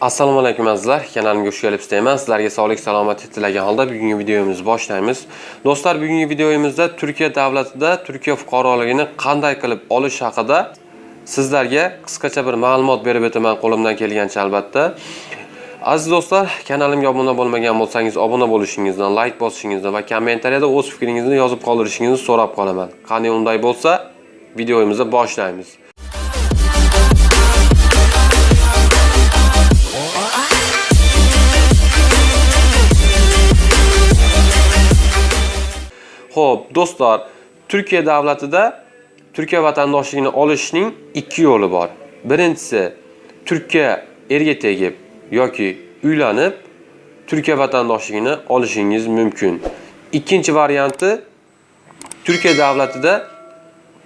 assalomu alaykum azizlar. Kanalimga xush kelibsizlar. Sizlarga sog'lik salomatlik tilagan holda bugungi videomizni boshlaymiz. Do'stlar bugungi videomizda turkiya davlatida turkiya fuqaroligini qanday qilib olish haqida sizlarga qisqacha bir ma'lumot berib o'taman qo'limdan kelgancha albatta. Aziz do'stlar kanalimga obuna bo'lmagan bo'lsangiz obuna bo'lishingizni like bosishingizni va kommentariyada o'z fikringizni yozib qoldirishingizni so'rab qolaman. Qani unday bo'lsa videomizni boshlaymiz Xo'p, do'stlar, Turkiya davlatida Turkiya vatandoshligini olishning ikki yo'li bor. Birinchisi Turkiya erga tegib yoki uylanib Turkiya vatandoshligini olishingiz mumkin. Ikkinchi varianti Turkiya davlatida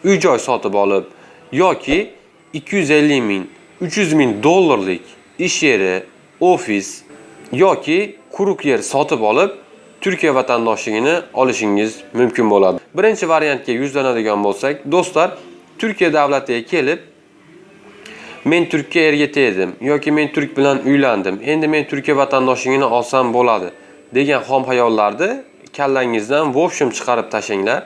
uy joy sotib olib yoki 250 ming, 300 ming dollarlik ish yeri, ofis yoki quruq yer sotib olib Turkiya vatandoshligini olishingiz mumkin bo'ladi. Birinchi variantga yuzlanadigan bo'lsak, do'stlar, Turkiya davlatiga kelib men turkka erga tegdim yoki men turk bilan uylandim. Endi men Turkiya vatandoshligini olsam bo'ladi degan xom xayollarni kallangizdan vobshim chiqarib tashinglar.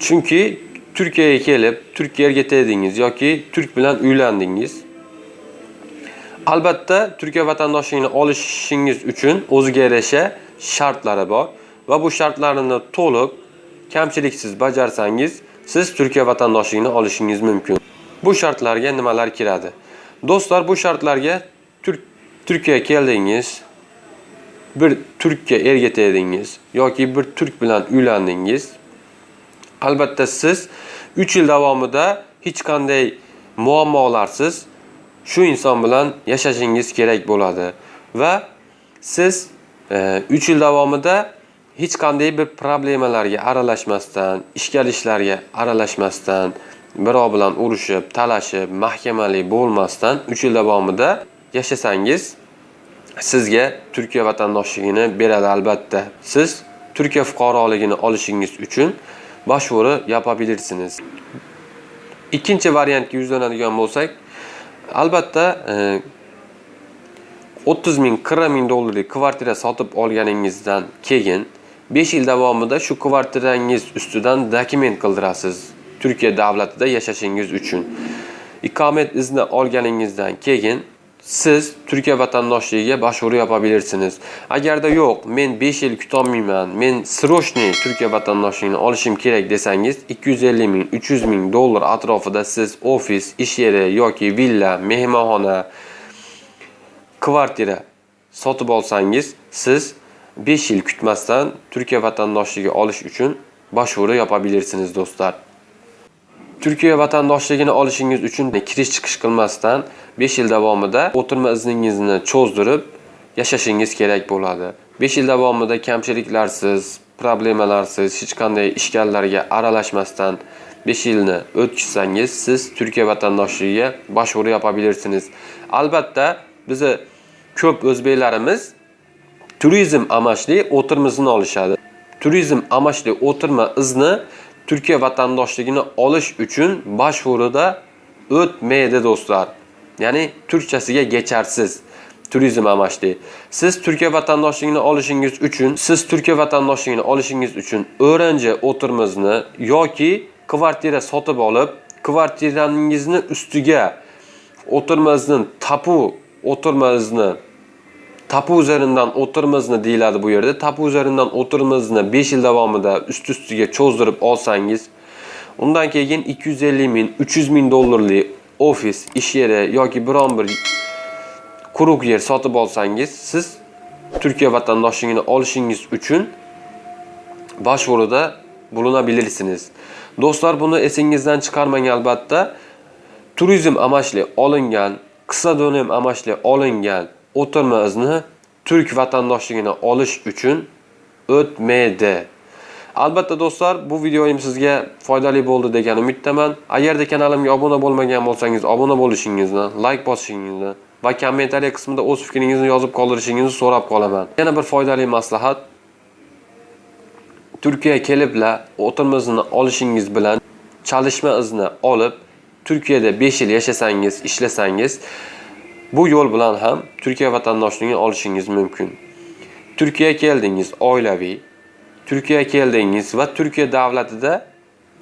Chunki Turkiyaga kelib turkka erga tegdingiz yoki turk bilan uylandingiz. Albatta, Turkiya vatandoshligini olishingiz uchun o'ziga shartlari bor va bu shartlarni to'liq kamchiliksiz bajarsangiz, siz Turkiya vatandoshligini olishingiz mumkin. Bu shartlarga nimalar kiradi? Do'stlar, bu shartlarga Turk Turkiyaga keldingiz, bir turkka erga tegdingiz yoki bir turk bilan uylandingiz. Albatta siz 3 yil davomida hech qanday muammolarsiz shu inson bilan yashashingiz kerak bo'ladi va siz 3 yil davomida hech qanday bir problemalarga aralashmasdan, ishkal ishlarga aralashmasdan, birov bilan urushib, talashib, mahkamali bo'lmasdan 3 yil davomida yashasangiz sizga Turkiya vatandoshligini beradi albatta. Siz Turkiya fuqaroligini olishingiz uchun başvuru yapabilirsiniz. Ikkinchi variantga yuzlanadigan bo'lsak, albatta e, 30 ming 40 ming dollarlik kvartira sotib olganingizdan keyin 5 yil davomida shu kvartirangiz ustidan dokument qildirasiz Turkiya davlatida yashashingiz uchun. Ikomat izni olganingizdan keyin siz Turkiya vatandoshligiga başvuru yapabilirsiniz. Agarda yo'q, men 5 yil kutolmayman, men srochniy Turkiya vatandoshligini olishim kerak desangiz, 250 ming, 300 ming dollar atrofida siz ofis, ish yeri yoki villa, mehmonxona, kvartira sotib olsangiz, siz 5 yil kutmasdan Turkiya vatandoshligini olish uchun başvuru yapabilirsiniz do'stlar. Turkiya vatandoshligini olishingiz uchun kirish chiqish qilmasdan 5 yil davomida o'tirma izningizni cho'zdirib yashashingiz kerak bo'ladi. 5 yil davomida kamchiliklarsiz, problemalarsiz, hech qanday ishkallarga aralashmasdan 5 yilni o'tkazsangiz, siz Turkiya vatandoshligiga başvuru yapabilirsiniz. Albatta, bizi ko'p o'zbeklarimiz turizm amashli o'tirma izni olishadi. Turizm amashli o'tirma izni Turkiya vatandoshligini olish uchun başvuruda o'tmaydi do'stlar. Ya'ni turkchasiga geçersiz turizm amashli. Siz Turkiya vatandoshligini olishingiz uchun, siz Turkiya vatandoshligini olishingiz uchun o'ranchi o'tirmizni yoki kvartira sotib olib, kvartirangizni ustiga o'tirma izni tapu o'tirma izni tapu üzerinden o'tirmizni deyiladi bu yerda. Tapu üzerinden o'tirmizni 5 yil davomida ust ustiga cho'zdirib olsangiz, undan keyin 250 ming, 300 ming dollarlik ofis, ish yeri yoki biron bir quruq yer sotib olsangiz, siz Turkiya vatandoshligini olishingiz uchun başvuruda bulunabilirsiniz. Do'stlar, buni esingizdan chiqarmang albatta. Turizm amashli olingan, qisqa dönem amashli olingan o'tirma izni turk vatandoshligini olish uchun o'tmaydi. Albatta do'stlar, bu videoyim sizga foydali bo'ldi degan umiddaman. Agarda kanalimga obuna bo'lmagan bo'lsangiz, obuna bo'lishingizni, like bosishingizni va kommentariya qismida o'z fikringizni yozib qoldirishingizni so'rab qolaman. Yana bir foydali maslahat. Turkiyaga kelibla o'tirma izni olishingiz bilan chalishma izni olib, Turkiyada 5 yil yashasangiz, ishlasangiz Bu yo'l bilan ham Turkiya vatandoshligini olishingiz mumkin. Turkiyaga keldingiz oilaviy, Turkiyaga keldingiz va Turkiya davlatida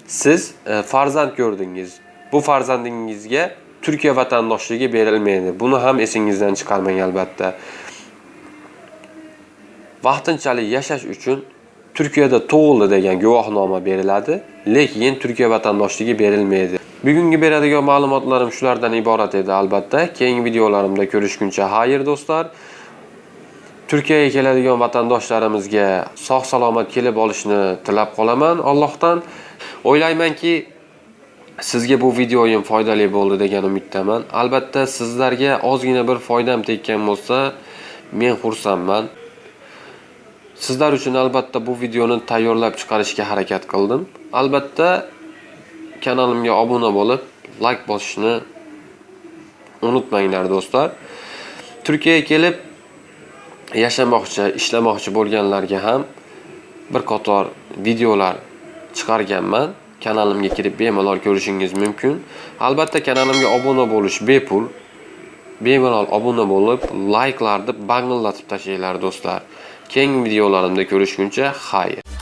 siz e, farzand ko'rdingiz. Bu farzandingizga Turkiya vatandoshligi berilmaydi. Buni ham esingizdan chiqarmang albatta. Vaqtinchalik yashash uchun Turkiyada tug'ildi degan guvohnoma beriladi, lekin Turkiya vatandoshligi berilmaydi. Bugungi beradigan ma'lumotlarim shulardan iborat edi albatta. Keyingi videolarimda ko'rishguncha xayr do'stlar. Turkiyaga keladigan vatandoshlarimizga sog' salomat kelib olishni tilab qolaman Allohdan. O'ylaymanki, sizga bu videoyim foydali bo'ldi degan umiddaman. Albatta, sizlarga ozgina bir foydam tekkan bo'lsa, men xursandman. Sizlar uchun albatta bu videoni tayyorlab chiqarishga harakat qildim. Albatta, kanalimga obuna bo'lib, like bosishni unutmanglar do'stlar. Turkiyaga kelib yashamoqchi, ishlamoqchi bo'lganlarga ham bir qator videolar chiqarganman. Kanalimga kirib bemalol ko'rishingiz mumkin. Albatta kanalimga obuna bo'lish bepul. Bemalol obuna bo'lib, layklarni bangillatib tashlanglar do'stlar. Keyingi videolarimda ko'rishguncha xayr.